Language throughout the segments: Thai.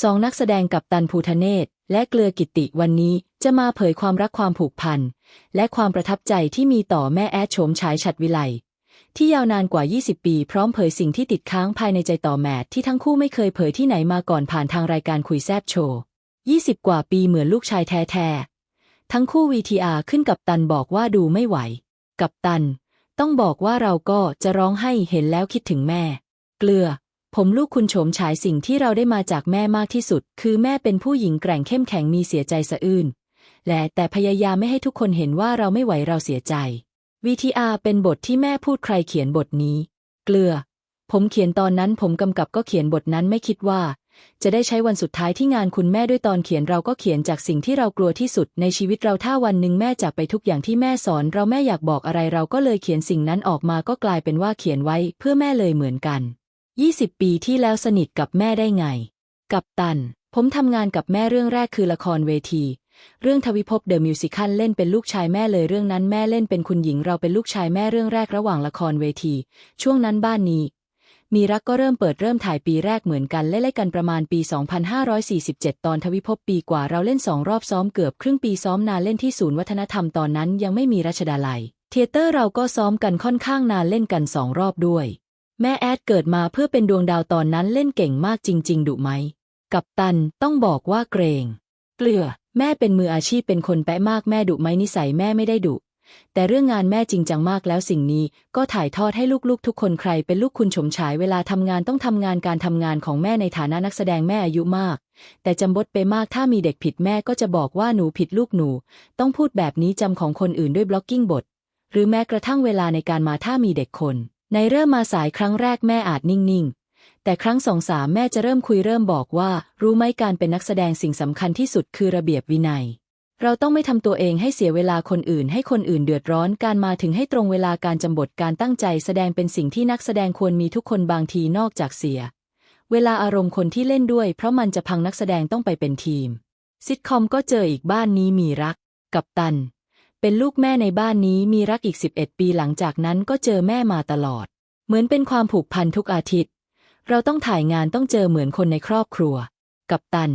สองนักแสดงกับตันภูทะเนศและเกลือกิตติวันนี้จะมาเผยความรักความผูกพัน และความประทับใจที่มีต่อแม่แอดโฉมฉายฉัดวิไลที่ยาวนานกว่า 20 ปี พร้อมเผยสิ่งที่ติดค้างภายในใจต่อแมทที่ทั้งคู่ไม่เคยเผยที่ไหนมาก่อนผ่านทางรายการคุยแซบโชว์ 20 กว่าปีเหมือนลูกชายแท้ๆ ทั้งคู่ VTR ขึ้นกับตันบอกว่าดูไม่ไหว กับตัน ต้องบอกว่าเราก็จะร้องให้เห็นแล้วคิดถึงแม่ เกลือ ผมลูกคุณโฉมฉายสิ่งที่เราได้มาจากแม่มากที่สุด คือแม่เป็นผู้หญิงแกร่งเข้มแข็งมีเสียใจสะอื้นและแต่พยายามไม่ให้ทุกคนเห็นว่าเราไม่ไหวเราเสียใจ VTR เป็นบทที่แม่พูดใครเขียนบทนี้ เกลือ ผมเขียนตอนนั้นผมกำกับก็เขียนบทนั้นไม่คิดว่า จะได้ใช้วันสุดท้ายที่งานคุณแม่ด้วยตอนเขียนเราก็เขียนจากสิ่งที่เรากลัวที่สุดในชีวิตเราถ้าวันหนึ่งแม่จากไปทุกอย่างที่แม่สอน เราแม่อยากบอกอะไรเราก็เลยเขียนสิ่งนั้นออกมาก็กลายเป็นว่าเขียนไว้เพื่อแม่เลยเหมือนกัน 20 ปีที่แล้วสนิทกับแม่ได้ไง กับตัน ผมทำงานกับแม่เรื่องแรกคือละครเวที เรื่องทวิภพเดอะมิวสิคัลเล่นเป็นลูกชายแม่เลยเรื่องนั้นแม่เล่นเป็นคุณหญิงเราเป็นลูกชายแม่เรื่องแรกระหว่างละครเวที ช่วงนั้นบ้านนี้ มีรักก็เริ่มเปิดเริ่มถ่ายปีแรกเหมือนกันเล่นกันประมาณปี 2547 ตอนทวิภพปีกว่าเราเล่นสองรอบซ้อมเกือบครึ่งปีซ้อมนานเล่นที่ศูนย์วัฒนธรรมตอนนั้นยังไม่มีรัชดาลัยเทเตอร์เราก็ซ้อมกันค่อนข้างนานเล่นกันสองรอบด้วย แม่แอดเกิดมาเพื่อเป็นดวงดาวตอนนั้นเล่นเก่งมากจริง ๆ ดุไหม กับตันต้องบอกว่าเกรง เกลือ แม่เป็นมืออาชีพเป็นคนแปะมากแม่ดุไหมนิสัยแม่ไม่ได้ดุ แต่เรื่องงานแม่จริงจังมากแล้วสิ่งนี้ ก็ถ่ายทอดให้ลูกๆ ทุกคนใครเป็นลูกคุณชมฉายเวลาทำงานต้องทำงานการทำงานของแม่ในฐานะนักแสดงแม่อายุมาก แต่จำบดไปมากถ้ามีเด็กผิดแม่ก็จะบอกว่าหนูผิดลูกหนู ต้องพูดแบบนี้จำของคนอื่นด้วยบล็อกกิ้งบท หรือแม้กระทั่งเวลาในการมาถ้ามีเด็กคน ในเริ่มมาสายครั้งแรกแม่อาจนิ่งๆ แต่ครั้งสองสามแม่จะเริ่มคุยเริ่มบอกว่า รู้ไหมการเป็นนักแสดงสิ่งสำคัญที่สุดคือระเบียบวินัย เราต้องไม่ทำตัวเองให้เสียเวลาคนอื่น ให้คนอื่นเดือดร้อนการมาถึงให้ตรงเวลาการจำบทการตั้งใจ แสดงเป็นสิ่งที่นักแสดงควรมีทุกคนบางทีนอกจากเสีย เวลาอารมณ์คนที่เล่นด้วย เพราะมันจะพังนักแสดงต้องไปเป็นทีม ซิทคอมก็เจออีกบ้านนี้มีรัก กับตัน เป็นลูกแม่ในบ้านนี้มีรักอีก 11 ปีหลังจากนั้นก็เจอแม่มาตลอด เหมือนเป็นความผูกพันทุกอาทิตย์ เราต้องถ่ายงานต้องเจอเหมือนคนในครอบครัว กับตัน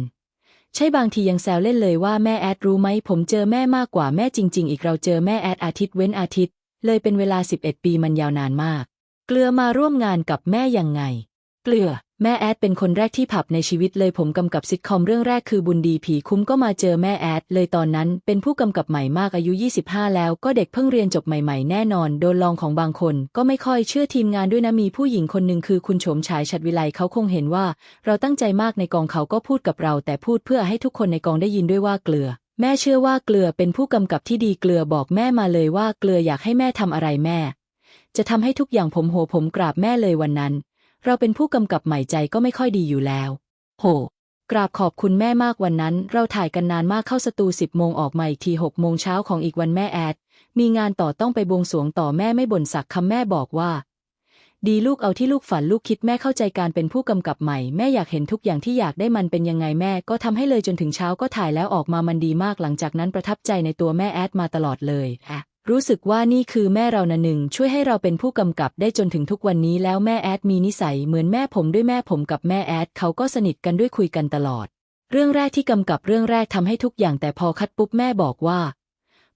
ใช่บางทียังแซวเล่นเลยว่าแม่แอดรู้ไหมผมเจอแม่มากกว่าแม่จริง ๆ อีกเราเจอแม่แอดอาทิตย์เว้นอาทิตย์ เลยเป็นเวลา 11 ปีมันยาวนานมาก เกลือมาร่วมงานกับแม่ยังไง เกลือ แม่แอดเป็นคนแรกที่ผับในชีวิตเลยผมกำกับซิทคอมเรื่องแรกคือบุญดีผีคุ้มก็มาเจอแม่แอด เลยตอนนั้นเป็นผู้กำกับใหม่มากอายุ 25 แล้วก็เด็กเพิ่งเรียนจบใหม่ๆ แน่นอน โดนลองของบางคน ก็ไม่ค่อยเชื่อทีมงานด้วยนะมีผู้หญิงคนหนึ่งคือคุณโฉมฉายชัดวิไลเขาคงเห็นว่า เราตั้งใจมากในกองเขาก็พูดกับเรา แต่พูดเพื่อให้ทุกคนในกองได้ยินด้วยว่าเกลือ แม่เชื่อว่าเกลือเป็นผู้กำกับที่ดีเกลือบอกแม่มาเลยว่าเกลืออยากให้แม่ทำอะไรแม่ จะทำให้ทุกอย่างผมโหผมกราบแม่เลยวันนั้น เราเป็นผู้กำกับใหม่ใจก็ไม่ค่อยดีอยู่แล้ว โห กราบขอบคุณแม่มากวันนั้น เราถ่ายกันนานมากเข้าสตูสิบโมงออกมาอีกทีหกโมงเช้าของอีกวันแม่แอด มีงานต่อต้องไปบวงสรวงต่อแม่ไม่บ่นสักคำแม่บอกว่า ดีลูกเอาที่ลูกฝันลูกคิดแม่เข้าใจการเป็นผู้กำกับใหม่ แม่อยากเห็นทุกอย่างที่อยากได้มันเป็นยังไงแม่ก็ทำให้เลยจนถึงเช้าก็ถ่ายแล้วออกมามันดีมากหลังจากนั้นประทับใจในตัวแม่แอดมาตลอดเลยอะ รู้สึกว่านี่คือแม่เรานะหนึ่งช่วยให้เราเป็นผู้กำกับได้จนถึงทุกวันนี้แล้วแม่แอดมีนิสัยเหมือนแม่ผมด้วยแม่ผมกับแม่แอดเขาก็สนิทกันด้วยคุยกันตลอด เรื่องแรกที่กำกับเรื่องแรกทำให้ทุกอย่างแต่พอคัดปุ๊บแม่บอกว่า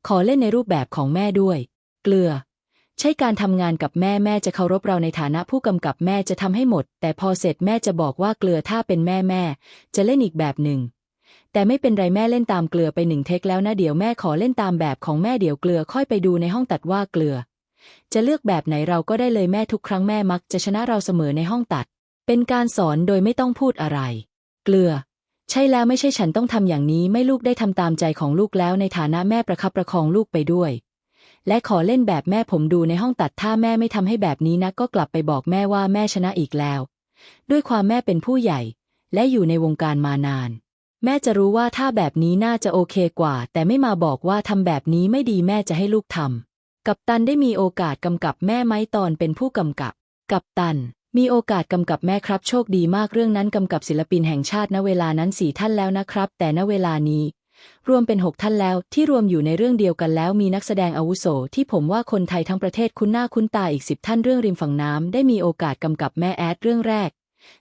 ขอเล่นในรูปแบบของแม่ด้วย เกลือ ใช่การทำงานกับแม่แม่จะเคารพเราในฐานะผู้กำกับแม่จะทำให้หมด แต่พอเสร็จแม่จะบอกว่าเกลือถ้าเป็นแม่แม่ จะเล่นอีกแบบหนึ่ง แต่ไม่เป็นไรแม่เล่นตามเกลือไปหนึ่งเทคแล้วนะเดี๋ยวแม่ขอเล่นตามแบบของแม่เดี๋ยวเกลือค่อยไปดูในห้องตัดว่าเกลือ จะเลือกแบบไหนเราก็ได้เลยแม่ทุกครั้งแม่มักจะชนะเราเสมอในห้องตัด เป็นการสอนโดยไม่ต้องพูดอะไร เกลือ ใช่แล้วไม่ใช่ฉันต้องทำอย่างนี้ไม่ลูกได้ทำตามใจของลูกแล้วในฐานะแม่ประคับประคองลูกไปด้วย และขอเล่นแบบแม่ผมดูในห้องตัดถ้าแม่ไม่ทำให้แบบนี้นะก็กลับไปบอกแม่ว่าแม่ชนะอีกแล้ว ด้วยความแม่เป็นผู้ใหญ่ และอยู่ในวงการมานาน แม่จะรู้ว่าถ้าแบบนี้น่าจะโอเคกว่า แต่ไม่มาบอกว่าทำแบบนี้ไม่ดีแม่จะให้ลูกทำกับตันได้มีโอกาสกำกับแม่ไหมตอนเป็นผู้กำกับ กับตัน มีโอกาสกำกับแม่ครับโชคดีมากเรื่องนั้นกำกับศิลปินแห่งชาติณเวลานั้นสี่ท่านแล้วนะครับ แต่ณเวลานี้ รวมเป็นหกท่านแล้วที่รวมอยู่ในเรื่องเดียวกันแล้วมีนักแสดงอาวุโส ที่ผมว่าคนไทยทั้งประเทศคุ้นหน้าคุ้นตาอีกสิบท่านเรื่องริมฝั่งน้ำได้มีโอกาสกำกับแม่แอดเรื่องแรก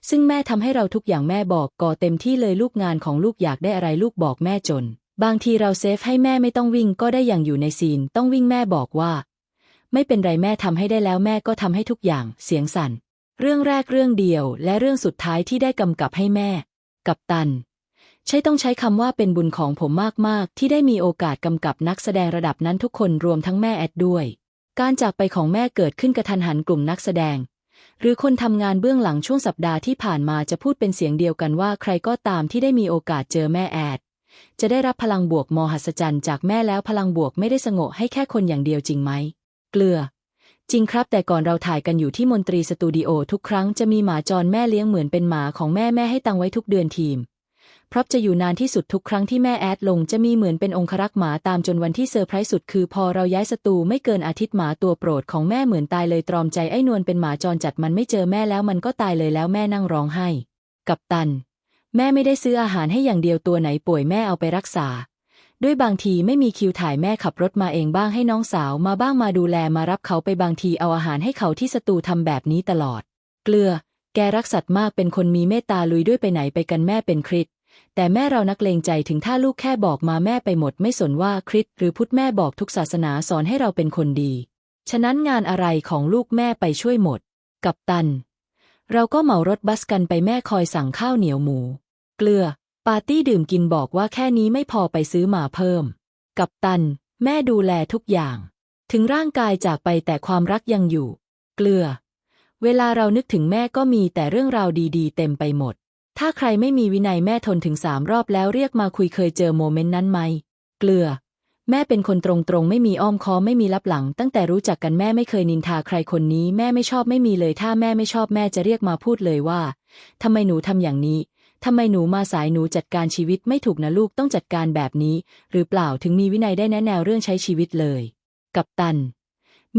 ซึ่งแม่ทำให้เราทุกอย่างแม่บอกก่อเต็มที่เลยลูกงานของลูกอยากได้อะไรลูกบอกแม่จน บางทีเราเซฟให้แม่ไม่ต้องวิ่งก็ได้อย่างอยู่ในซีน ต้องวิ่งแม่บอกว่า ไม่เป็นไรแม่ทำให้ได้แล้วแม่ก็ทำให้ทุกอย่าง เสียงสั่น เรื่องแรกเรื่องเดียว และเรื่องสุดท้ายที่ได้กำกับให้แม่ กับตัน ใช่ต้องใช้คำว่าเป็นบุญของผมมากๆ ที่ได้มีโอกาสกำกับนักแสดงระดับนั้นทุกคนรวมทั้งแม่แอดด้วย การจากไปของแม่เกิดขึ้นกระทันหันกลุ่มนักแสดง หรือคนทำงานเบื้องหลังช่วงสัปดาห์ที่ผ่านมาจะพูดเป็นเสียงเดียวกันว่าใครก็ตามที่ได้มีโอกาสเจอแม่แอด จะได้รับพลังบวกมหัศจรรย์จากแม่แล้วพลังบวกไม่ได้สงบให้แค่คนอย่างเดียวจริงไหม เกลือ จริงครับ แต่ก่อนเราถ่ายกันอยู่ที่มนตรีสตูดิโอทุกครั้งจะมีหมาจรแม่เลี้ยงเหมือนเป็นหมาของแม่แม่ให้ตังไว้ทุกเดือนทีม พราะจะอยู่นานที่สุดทุกครั้งที่แม่แอดลงจะมีเหมือนเป็นองครักษ์หมาตามจนวันที่เซอร์ไพรส์สุดคือพอเราย้ายสตูไม่เกินอาทิตย์หมาตัวโปรดของแม่เหมือนตายเลยตรอมใจไอ้นวลเป็นหมาจรจัดมันไม่เจอแม่แล้วมันก็ตายเลยแล้วแม่นั่งร้องไห้ กับตัน แม่ไม่ได้ซื้ออาหารให้อย่างเดียวตัวไหนป่วยแม่เอาไปรักษา ด้วยบางทีไม่มีคิวถ่ายแม่ขับรถมาเองบ้างให้น้องสาวมาบ้างมาดูแลมารับเขาไปบางทีเอาอาหารให้เขาที่สตูทำแบบนี้ตลอด เกลือ แกรักสัตว์มากเป็นคนมีเมตตาลุยด้วยไปไหนไปกันแม่เป็นคริส แต่แม่เรานักเลงใจถึงถ้าลูกแค่บอกมาแม่ไปหมดไม่สนว่าคริสหรือพุทธแม่บอกทุกศาสนาสอนให้เราเป็นคนดี ฉะนั้นงานอะไรของลูกแม่ไปช่วยหมด กับตัน เราก็เหมารถบัสกันไปแม่คอยสั่งข้าวเหนียวหมู เกลือ ปาร์ตี้ดื่มกินบอกว่าแค่นี้ไม่พอไปซื้อมาเพิ่ม กับตัน แม่ดูแลทุกอย่าง ถึงร่างกายจากไปแต่ความรักยังอยู่ เกลือ เวลาเรานึกถึงแม่ก็มีแต่เรื่องราวดีๆ เต็มไปหมด ถ้าใครไม่มีวินัยแม่ทนถึงสามรอบแล้วเรียกมาคุยเคยเจอโมเมนต์นั้นไหม เกลือ แม่เป็นคนตรงๆ ไม่มีอ้อมค้อมไม่มีลับหลัง ตั้งแต่รู้จักกันแม่ไม่เคยนินทาใครคนนี้ แม่ไม่ชอบไม่มีเลย ถ้าแม่ไม่ชอบแม่จะเรียกมาพูดเลยว่าทำไมหนูทำอย่างนี้ทำไมหนูมาสายหนูจัดการชีวิตไม่ถูกนะลูกต้องจัดการแบบนี้ หรือเปล่าถึงมีวินัยได้แนะแนวเรื่องใช้ชีวิตเลย กับตัน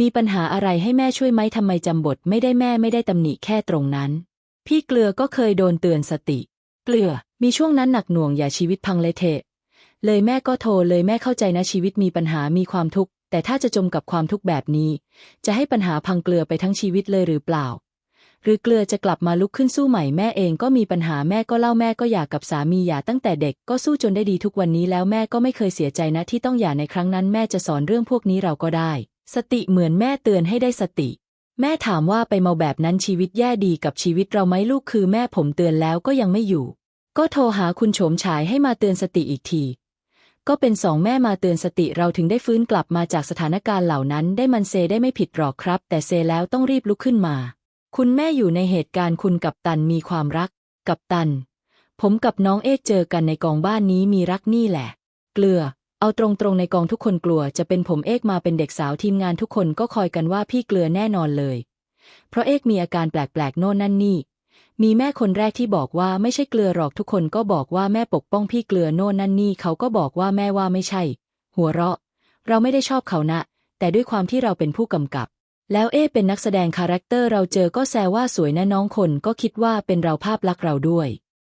มีปัญหาอะไรให้แม่ช่วยไหมทำไมจำบทไม่ได้แม่ไม่ได้ตำหนิแค่ตรงนั้น พี่เกลือก็เคยโดนเตือนสติ เกลือ มีช่วงนั้นหนักหน่วงอย่าชีวิตพังเละเทะ เลยแม่ก็โทรเลยแม่เข้าใจนะชีวิตมีปัญหามีความทุกข์แต่ถ้าจะจมกับความทุกข์แบบนี้ จะให้ปัญหาพังเกลือไปทั้งชีวิตเลยหรือเปล่า หรือเกลือจะกลับมาลุกขึ้นสู้ใหม่แม่เองก็มีปัญหาแม่ก็เล่าแม่ก็หย่ากับสามีหย่าตั้งแต่เด็กก็สู้จนได้ดีทุกวันนี้แล้วแม่ก็ไม่เคยเสียใจนะที่ต้องหย่าในครั้งนั้นแม่จะสอนเรื่องพวกนี้เราก็ได้ สติเหมือนแม่เตือนให้ได้สติ แม่ถามว่าไปเมาแบบนั้นชีวิตแย่ดีกับชีวิตเราไหมลูกคือแม่ผมเตือนแล้วก็ยังไม่อยู่ ก็โทรหาคุณโฉมฉายให้มาเตือนสติอีกที ก็เป็นสองแม่มาเตือนสติเราถึงได้ฟื้นกลับมาจากสถานการณ์เหล่านั้น ได้มันเซได้ไม่ผิดหรอกครับ แต่เซแล้วต้องรีบลุกขึ้นมา คุณแม่อยู่ในเหตุการณ์คุณกับตันมีความรัก กับตัน ผมกับน้องเอกเจอกันในกองบ้านนี้มีรักนี่แหละ เกลือ เอาตรงๆในกองทุกคนกลัวจะเป็นผมเอกมาเป็นเด็กสาวทีมงานทุกคนก็คอยกันว่าพี่เกลือแน่นอนเลย เพราะเอกมีอาการแปลกๆโน่นนั่นนี่ มีแม่คนแรกที่บอกว่าไม่ใช่เกลือหรอกทุกคนก็บอกว่าแม่ปกป้องพี่เกลือโน่นนั่นนี่เขาก็บอกว่าแม่ว่าไม่ใช่ หัวเราะ เราไม่ได้ชอบเขานะ แต่ด้วยความที่เราเป็นผู้กำกับ แล้วเอเป็นนักแสดงคาแรคเตอร์เราเจอก็แซวว่าสวยนะน้องคนก็คิดว่าเป็นเราภาพลักษณ์เราด้วย